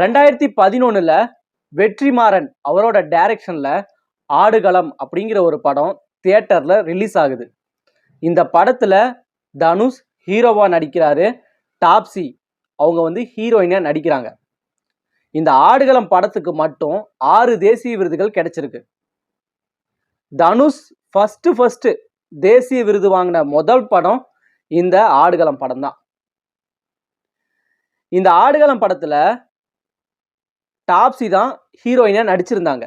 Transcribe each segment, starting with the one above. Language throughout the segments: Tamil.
ரெண்டாயிரத்தி பதினொன்னுல வெற்றிமாறன் அவரோட டைரக்ஷன்ல ஆடுகளம் அப்படிங்கிற ஒரு படம் தியேட்டர்ல ரிலீஸ் ஆகுது. இந்த படத்துல தனுஷ் ஹீரோவா நடிக்கிறாரு. டாப்ஸி அவங்க வந்து ஹீரோயினா நடிக்கிறாங்க. இந்த ஆடுகளம் படத்துக்கு மட்டும் ஆறு தேசிய விருதுகள் கிடைச்சிருக்கு. தனுஷ் ஃபஸ்ட்டு ஃபஸ்ட்டு தேசிய விருது வாங்கின முதல் படம் இந்த ஆடுகளம் படம் தான் இந்த ஆடுகளம் படத்தில் டாப்ஸி தான் ஹீரோயினாக நடிச்சிருந்தாங்க.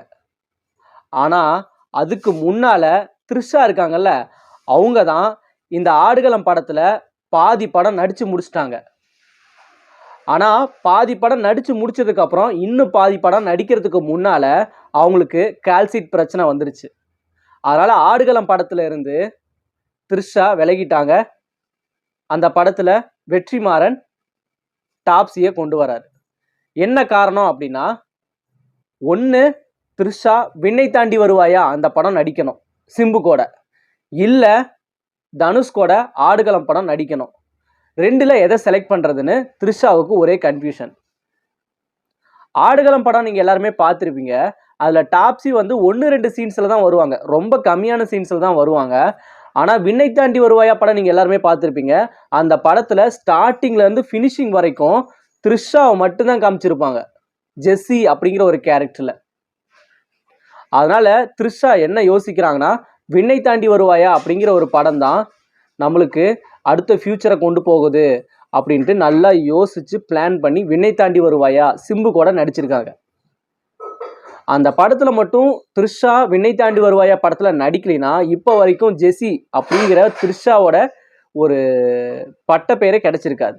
ஆனால் அதுக்கு முன்னால த்ரிஷா இருக்காங்கல்ல அவங்க தான் இந்த ஆடுகளம் படத்தில் பாதி படம் நடித்து முடிச்சிட்டாங்க. ஆனால் பாதி படம் நடித்து முடித்ததுக்கப்புறம் இன்னும் பாதி படம் நடிக்கிறதுக்கு முன்னால் அவங்களுக்கு கால்சைட் பிரச்சனை வந்துருச்சு. அதனால் ஆடுகளம் படத்தில் இருந்து த்ரிஷா விலகிட்டாங்க. அந்த படத்தில் வெற்றிமாறன் டாப்ஸியை கொண்டு வராரு. என்ன காரணம் அப்படின்னா ஒன்று த்ரிஷா விண்ணை தாண்டி வருவாயா? அந்த படம் நடிக்கணும். சிம்பு கூட. இல்லை தனுஷ் கூட ஆடுகளம் படம் நடிக்கணும். ரெண்டில் எதை செலக்ட் பண்ணுறதுன்னு த்ரிஷாவுக்கு ஒரே கன்ஃபியூஷன் ஆடுகளம் படம் நீங்கள் எல்லாருமே பார்த்துருப்பீங்க. அதில் டாப்ஸி வந்து ஒன்று ரெண்டு சீன்ஸில் தான் வருவாங்க. ரொம்ப கம்மியான சீன்ஸில் தான் வருவாங்க. ஆனால் விண்ணை தாண்டி வருவாயா படம் நீங்கள் எல்லாருமே பார்த்துருப்பீங்க. அந்த படத்தில் ஸ்டார்டிங்லேருந்து ஃபினிஷிங் வரைக்கும் த்ரிஷாவை மட்டும்தான் காமிச்சிருப்பாங்க. ஜெஸ்ஸி அப்படிங்கிற ஒரு கேரக்டரில் அதனால த்ரிஷா என்ன யோசிக்கிறாங்கன்னா விண்ணை தாண்டி வருவாயா அப்படிங்கிற ஒரு படம் தான் நம்மளுக்கு அடுத்த ஃப்யூச்சரை கொண்டு போகுது அப்படின்ட்டு நல்லா யோசிச்சு பிளான் பண்ணி விண்ணை தாண்டி வருவாயா சிம்பு கூட நடிச்சிருக்காங்க. அந்த படத்தில் மட்டும் த்ரிஷா விண்ணை தாண்டி வருவாயா படத்தில் நடிக்கலைன்னா இப்போ வரைக்கும் ஜெஸி அப்படிங்கிற த்ரிஷாவோட ஒரு பட்ட பெயரே கிடைச்சிருக்காது.